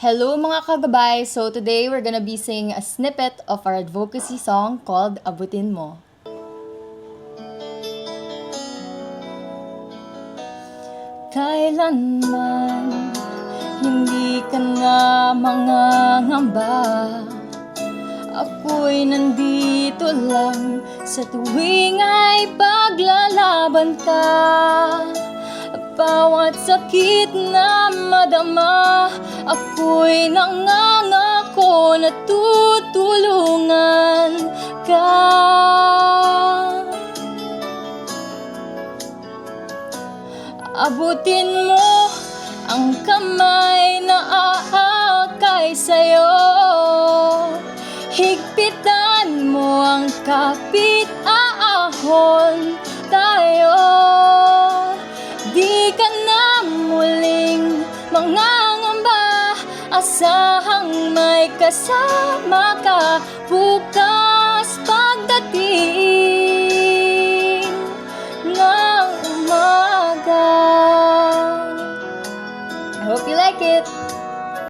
Hello mga kagabay! So today we're gonna be singing a snippet of our advocacy song called Abutin Mo. Kailanman hindi ka na mangangamba Ako'y nandito lang sa tuwing ay paglalaban ka Bawat sakit na madama Ako'y nangangako na tutulungan ka. Abutin mo ang kamay na aakay sa'yo. Higpitan mo ang kapit aahon tayo. Di ka na muling mangangamba Asahang may kasama ka bukas pagdating ng umaga. I hope you like it!